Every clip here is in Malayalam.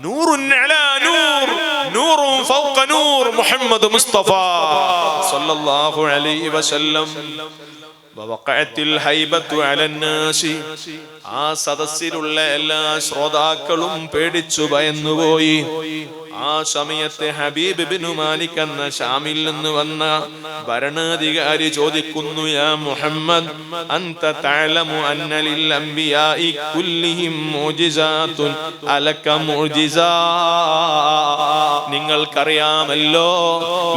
നൂറുൻ അലാ നൂർ നൂറും ഫൗക നൂർ മുഹമ്മദ് മുസ്തഫ. സല്ലല്ലാഹു അലൈഹി വസല്ലം. ആ സദസ്സിലുള്ള എല്ലാ ശ്രോതാക്കളും പേടിച്ചു ഭയന്നുപോയി. ആ സമയത്തെ ഹബീബ് ബിനു മാലിക് എന്ന ഷാമിൽ നിന്ന് വന്ന ഭരണാധികാരി ചോദിക്കുന്നു യാ മുഹമ്മദ് അന്ത തഅലമു അന്ന ലിൽ അംബിയാഇ കുല്ലിഹിം മുജിസാതുൻ അലക മുഅ്ജിസാ നിങ്ങൾക്കറിയാമല്ലോ.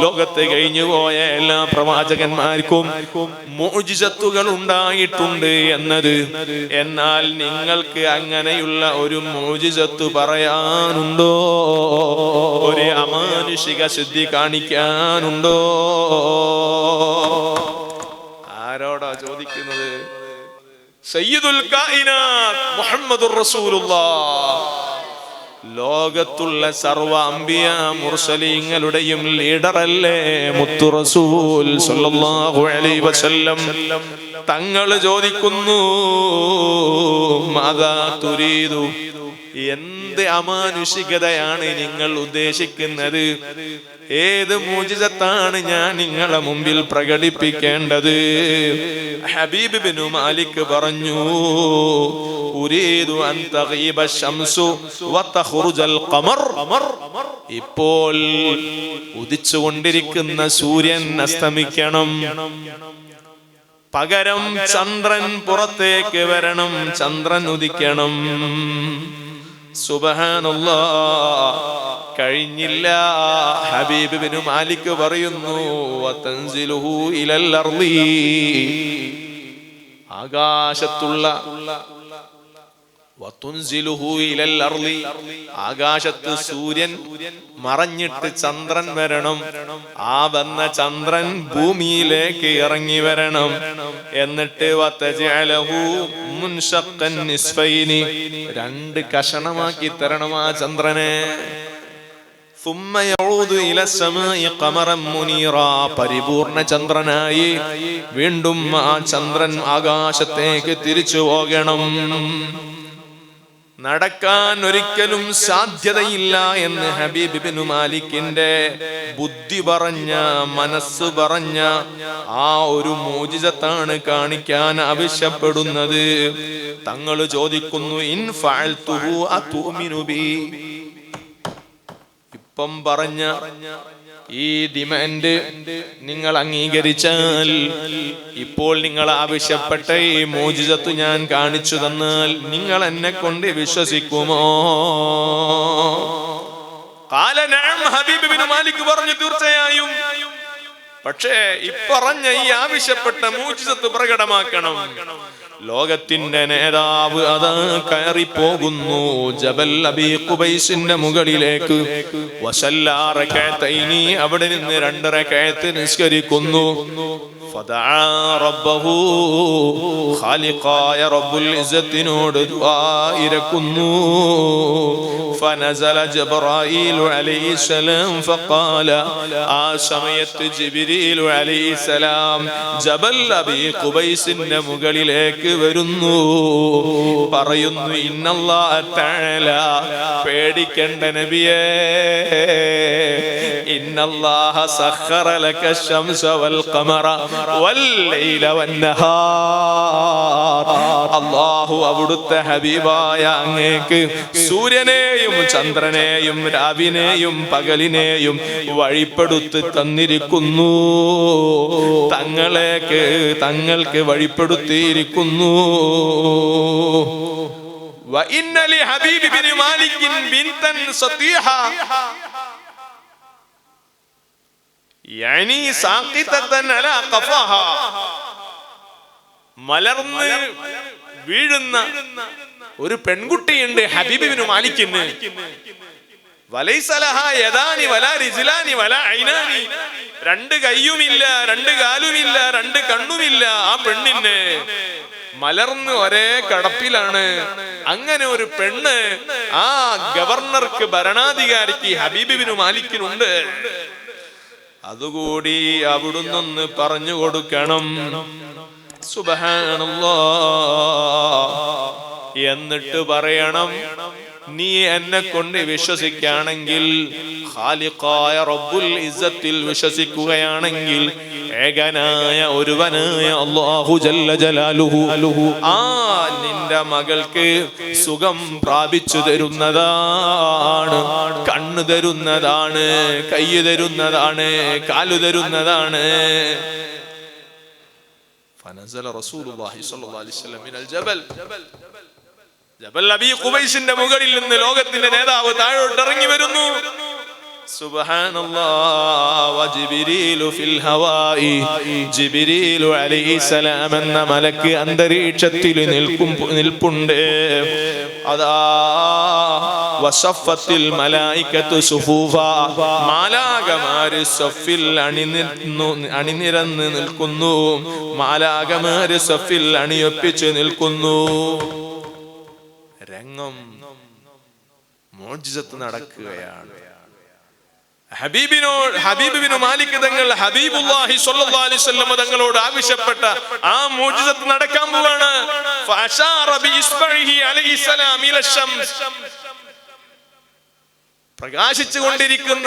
ലോകത്ത് കഴിഞ്ഞു പോയ എല്ലാ പ്രവാചകന്മാർക്കും മോജിസത്തുകൾ ഉണ്ടായിട്ടുണ്ട് എന്നത്. എന്നാൽ നിങ്ങൾക്ക് അങ്ങനെയുള്ള ഒരു മോജിസത്ത് പറയാനുണ്ടോ? ഒരു അമാനുഷിക ശുദ്ധി കാണിക്കാനുണ്ടോ? ആരോടാ ചോദിക്കുന്നത്? സയ്യിദുൽ മുഹമ്മദുർ റസൂലുള്ളാഹ് ലോകത്തുള്ള സർവ അമ്പിയ മുർസലീങ്ങളുടെയും ലീഡറല്ലേ മുത്തു റസൂൽ സല്ലല്ലാഹു അലൈഹി വസല്ലം. തങ്ങൾ ചോദിക്കുന്നു മാതാ തുരീതു എന്ത് അമാനുഷികതയാണ് നിങ്ങൾ ഉദ്ദേശിക്കുന്നത്? ഏത് മൂജിതത്താണ് ഞാൻ നിങ്ങളെ മുമ്പിൽ പ്രകടിപ്പിക്കേണ്ടത്? ഹബീബ് ബിനു മാലിക് പറഞ്ഞു ഉരീദു അൻ തഗീബ ശംസു വതഖുറുജൽ ഖമർ. ഇപ്പോൾ ഉദിച്ചുകൊണ്ടിരിക്കുന്ന സൂര്യൻ അസ്തമിക്കണം. പകരം ചന്ദ്രൻ പുറത്തേക്ക് വരണം. ചന്ദ്രൻ ഉദിക്കണം. സുബഹാനുള്ള കഴിഞ്ഞില്ല. ഹബീബ് ബിനു മാലിക് പറയുന്നു ഇലൽ ആകാശത്തുള്ള ആകാശത്ത് സൂര്യൻ മറഞ്ഞിട്ട് ചന്ദ്രൻ വരണം. ആ വന്ന ചന്ദ്രൻ ഭൂമിയിലേക്ക് ഇറങ്ങി വരണം. എന്നിട്ട് രണ്ട് കഷണമാക്കി തരണം ആ ചന്ദ്രനെ. പരിപൂർണ ചന്ദ്രനായി വീണ്ടും ആ ചന്ദ്രൻ ആകാശത്തേക്ക് തിരിച്ചു പോകണം. നടക്കാൻ ഒരിക്കലും സാധ്യതയില്ല എന്ന് ഹബീബിബിനു മാലിക്കിന്റെ ബുദ്ധി പറഞ്ഞ മനസ്സ് പറഞ്ഞ ആ ഒരു മോചിതത്താണ് കാണിക്കാൻ ആവശ്യപ്പെടുന്നത്. തങ്ങൾ ചോദിക്കുന്നു ഇൻ ഇപ്പം പറഞ്ഞ ഈ ഡിമാൻഡ് നിങ്ങൾ അംഗീകരിച്ചാൽ ഇപ്പോൾ നിങ്ങൾ ആവശ്യപ്പെട്ട ഈ മോചിതത്വ ഞാൻ കാണിച്ചു തന്നാൽ നിങ്ങൾ എന്നെ കൊണ്ട് വിശ്വസിക്കുമോ? ഹബീബ് മാലിക് പറഞ്ഞു തീർച്ചയായും. പക്ഷേ ഇപ്പറഞ്ഞ ഈ ആവശ്യപ്പെട്ട മൂജിസത്ത് പ്രകടമാക്കണം. ലോകത്തിന്റെ നേതാവ് അത് കയറിപ്പോകുന്നു. ജബൽ അബി കുബൈസിന്റെ മുകളിലേക്ക്. വസല്ലാറക്കഴത്തൈനി അവിടെ നിന്ന് രണ്ടര കയത്ത് നിസ്കരിക്കുന്നു. ഫദആ റബ്ബഹു ഖാലിഖായ റബ്ബുൽ ഇസ്സത്തിനോട് ദുആ ഇരക്കുന്നു فنزل جبرائيل عليه السلام فقال ആ സമയത്ത് ജിബ്രീൽ അലൈഹി സലാം ജബൽ അബി ഖുബൈസിന്റെ മുകളിലേക്ക് വരുന്നു പറയുന്നു ഇന്നല്ലാഹ തആല പേടിക്കേണ്ട നബിയേ ഇന്നല്ലാഹ സഖറ ലക ശംസ വൽ ഖമറ വൽ ലൈല വൻ നഹാർ അല്ലാഹു അവിടുത്തെ ഹബീബായ അങ്ങേക്ക് സൂര്യനെയും ചന്ദ്രനെയും രാവിനെയും പകലിനെയും വഴിപ്പെടുത്തി തന്നിരിക്കുന്നു തങ്ങളേക്ക് തങ്ങൾക്ക് വഴിപ്പെടുത്തിയിരിക്കുന്നു وإن لحبيب بن مالك بنتا سطيحة മലർന്ന് വീഴുന്ന ഒരു പെൺകുട്ടിയുണ്ട് ഹബീബിന് മാലിക്കിന്. വലൈസലഹ യദാനി ഐനാനി. രണ്ട് കൈയുമില്ല രണ്ട് കാലുമില്ല രണ്ട് കണ്ണുമില്ല ആ പെണ്ണിന്. മലർന്ന് ഒരേ കടപ്പിലാണ്. അങ്ങനെ ഒരു പെണ്ണ് ആ ഗവർണർക്ക് ഭരണാധികാരിക്ക് ഹബീബിന് മാലിക്കിനുണ്ട്. അതുകൂടി അവിടുന്നൊന്ന് പറഞ്ഞു കൊടുക്കണം. സുബഹാനല്ലാ. എന്നിട്ട് പറയണം നീ എന്നെ കൊണ്ട് വിശ്വസിക്കുകയാണെങ്കിൽ ഖാലിഖായ റബ്ബുൽ ഇസ്സത്തിൽ വിശ്വസിക്കുകയാണെങ്കിൽ ഏകനായ ഒരുവനായ അല്ലാഹു ജല്ല ജലാലുഹു ആ നിന്റെ മകൾക്ക് സുഖം പ്രാപിച്ചു തരുന്നതാണ് കണ്ണു തരുന്നതാണ് കൈ തരുന്നതാണ് കാലു തരുന്നതാണ് فنزل رسول الله صلى الله عليه وسلم من الجبل ജബൽ അബി ഖുബൈസിന്റെ മുകളിൽ നിന്ന് ലോകത്തിന്റെ നേതാവ് താഴോട്ട് ഇറങ്ങി വരുന്നു. സുബ്ഹാനല്ലാഹ് വജിബ്രീലു ഫിൽ ഹവായി ജിബ്രീലു അലൈഹിസ്സലാം എന്ന മലക്ക് അന്തരീക്ഷത്തിൽ നിൽക്കും നിൽപ്പുണ്ട്. അതാ വസഫത്തിൽ മലായിക്കത്തു സുഫൂഫ. മാലാകമാര് സഫിൽ അണിനിന്നു അണിനിരന്ന് നിൽക്കുന്നു. മാലാകമാര് സഫിൽ അണിയൊപ്പിച്ച് നിൽക്കുന്നു. രംഗം മോജിസത്ത് നടക്കുകയാണ്. ഹബീബിനോട് ഹബീബിനു മാലിക് തങ്ങൾ ഹബീബുല്ലാഹി സ്വല്ലല്ലാഹി അലൈഹി വസല്ലം തങ്ങളോട് ആവശ്യപ്പെട്ട ആ മൂജിസത്ത് നടക്കാൻ പോവാണ്. ഫഅശാറ അലൈഹി സലാം ഇല ശംസ്. പ്രകാശിച്ചു കൊണ്ടിരിക്കുന്ന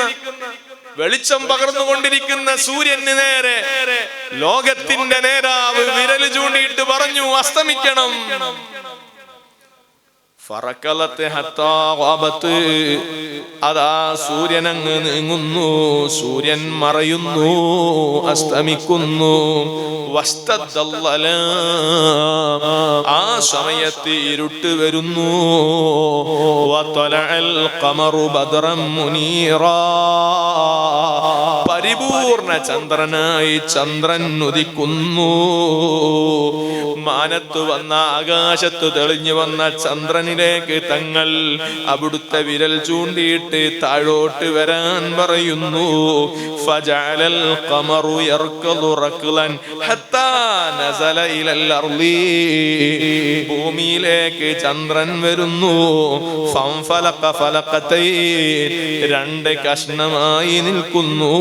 വെളിച്ചം പകർന്നുകൊണ്ടിരിക്കുന്ന സൂര്യന് നേരെ ലോകത്തിന്റെ നേരാവ് വിരൽ ചൂണ്ടിയിട്ട് പറഞ്ഞു അസ്തമിക്കണം. ഫറക്കലത്തെ ഹത്താവാപത്ത് അതാ സൂര്യൻ അങ്ങ് നീങ്ങുന്നു സൂര്യൻ മറയുന്നു അസ്തമിക്കുന്നു. വസ്തല്ല ആ സമയത്ത് ഇരുട്ട് വരുന്നു. കമറു ബദ്റൻ മുനീറാ. പരിപൂർണ ചന്ദ്രനായി ചന്ദ്രൻ ഉദിക്കുന്നു. മാനത്തു വന്ന ആകാശത്തു തെളിഞ്ഞു വന്ന ചന്ദ്രനിലേക്ക് തങ്ങൾ അവിടുത്തെ വിരൽ ചൂണ്ടിയിട്ട് താഴോട്ട് വരാൻ പറയുന്നു. ഭൂമിയിലേക്ക് ചന്ദ്രൻ വരുന്നു. രണ്ട് കഷ്ണമായി നിൽക്കുന്നു.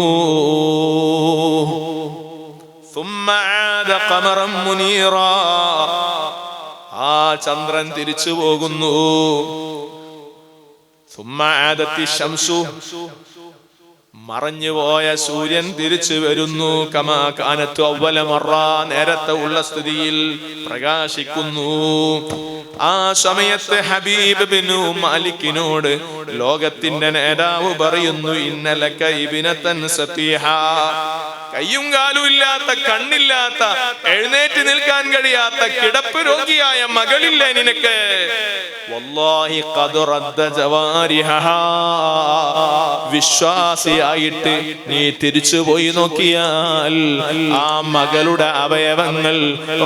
ثم عاد قمرا منيرا ആ ചന്ദ്രൻ തിരിച്ചു പോകുന്നു ثم عادت الشمس മറഞ്ഞുപോയ സൂര്യൻ തിരിച്ചു വരുന്നു. കമാ കാനത്തു അവല മറ. നേരത്തെ ഉള്ള സ്ഥിതിയിൽ പ്രകാശിക്കുന്നു. ആ സമയത്ത് ഹബീബ് ബിനു മാലിക്കിനോട് ലോകത്തിന്റെ നേതാവ് പറയുന്നു ഇന്നലെ കൈബിനത്തൻ സത്യഹ കയ്യും കാലും ഇല്ലാത്ത കണ്ണില്ലാത്ത എഴുന്നേറ്റ് നിൽക്കാൻ കഴിയാത്ത കിടപ്പ് രോഗിയായ മകളില്ല നിനക്ക്. വിശ്വാസിയായിട്ട് നീ തിരിച്ചു പോയി നോക്കിയാൽ ആ മകളുടെ അവയവങ്ങൾ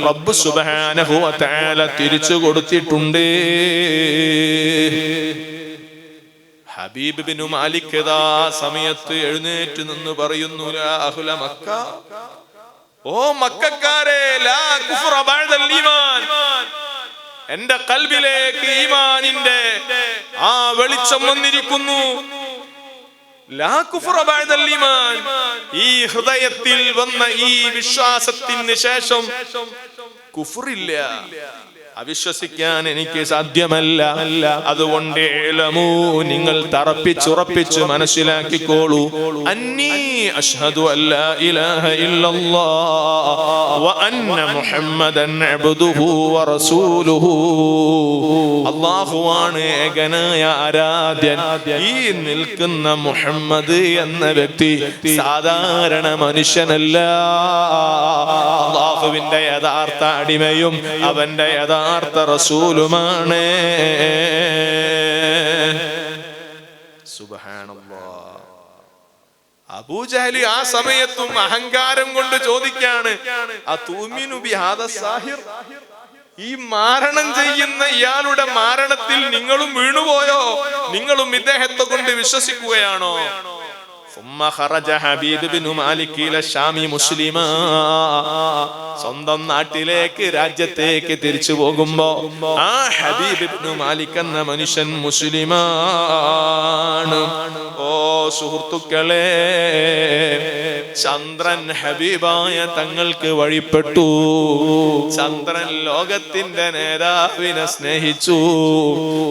റബ്ബ് സുബ്ഹാനഹു വ തആല തിരിച്ചു കൊടുത്തിട്ടുണ്ട് ഹബീബ് ബിനു മാലിക് ഇതാ സമയത്ത് എഴുന്നേറ്റ് നിന്ന് പറയുന്നു അഹ്ല മക്ക. ഓ മക്കാരെ എന്റെ കൽബിലേക്ക് ഈമാനിന്റെ ആ വെളിച്ചം വന്നിരിക്കുന്നു. ഈ ഹൃദയത്തിൽ വന്ന ഈ വിശ്വാസത്തിന് ശേഷം കുഫറില്ല അവിശ്വസിക്കാൻ എനിക്ക് സാധ്യമല്ല. അതുകൊണ്ട് ഏലമൂ നിങ്ങൾ തറപ്പിച്ചുറപ്പിച്ചു മനസ്സിലാക്കിക്കോളൂ. അന്നീ അഷ്ഹദു അല്ല ഇലാഹ ഇല്ലല്ലാ വ അന്ന മുഹമ്മദൻ അബ്ദുഹു വ റസൂലുഹു. അല്ലാഹുവാണ് ഏകനായ ആരാധ്യൻ. ഈ നിൽക്കുന്ന മുഹമ്മദ് എന്ന വ്യക്തി സാധാരണ മനുഷ്യനല്ല. അള്ളാഹുവിന്റെ യഥാർത്ഥ അടിമയും അവന്റെ യഥാർത്ഥ റസൂലുമാണ്. അബൂജഹലി ആ സമയത്തും അഹങ്കാരം കൊണ്ട് ചോദിക്കാണ്? ഈ മാരണം ചെയ്യുന്ന ഇയാളുടെ മാരണത്തിൽ നിങ്ങളും വീണുപോയോ? നിങ്ങളും ഇദ്ദേഹത്തെ കൊണ്ട് വിശ്വസിക്കുകയാണോ? സ്വന്തം നാട്ടിലേക്ക് രാജ്യത്തേക്ക് തിരിച്ചു പോകുമ്പോ ആ ഹബീബ് മാലിക് എന്ന മനുഷ്യൻ മുസ്ലിമാണ്. സുഹൃത്തുക്കളെ ചന്ദ്രൻ ഹബീബായ തങ്ങൾക്ക് വഴിപ്പെട്ടു. ചന്ദ്രൻ ലോകത്തിന്റെ നേതാവിനെ സ്നേഹിച്ചു.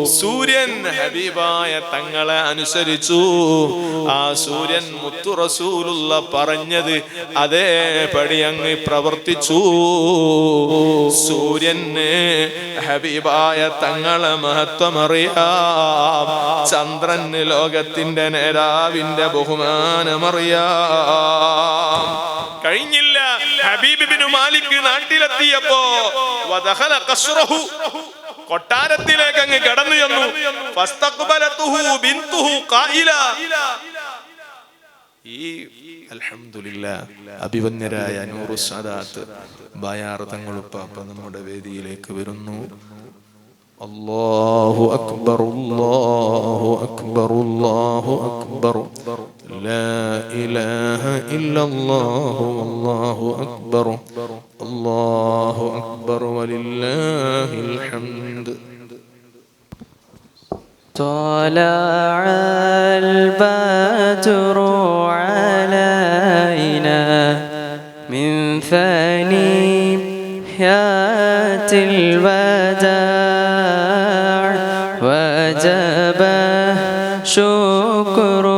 സൂര്യൻ ഹബീബായ തങ്ങളെ അനുസരിച്ചു. ആ സൂര്യൻ മുത്തുറസൂലുള്ള പറഞ്ഞത് അതേപടി അങ്ങ് പ്രവർത്തിച്ചു. സൂര്യന് ഹബീബായ തങ്ങളെ മഹത്വമറിയാം. ചന്ദ്രന് ലോകത്തിന്റെ നേതാവിന്റെ ബഹുമാനമറിയാം കഴിഞ്ഞില്ല ഹബീബിബിനു മാലിക് നാട്ടിലെത്തിയപ്പോ. കൊട്ടാരത്തിലേക്ക് അങ്ങ് കടന്നു ചെന്നു. ഈ അഭിവന്യരായ നൂറു സാദാത്ത് ബായാർ തങ്ങളുപ്പാപ്പ നമ്മുടെ വേദിയിലേക്ക് വരുന്നു الله أكبر الله أكبر الله أكبر. لا إله إلا الله والله أكبر. الله أكبر ولله الحمد. طلع البدر علينا من ثنيات البدر শুক্র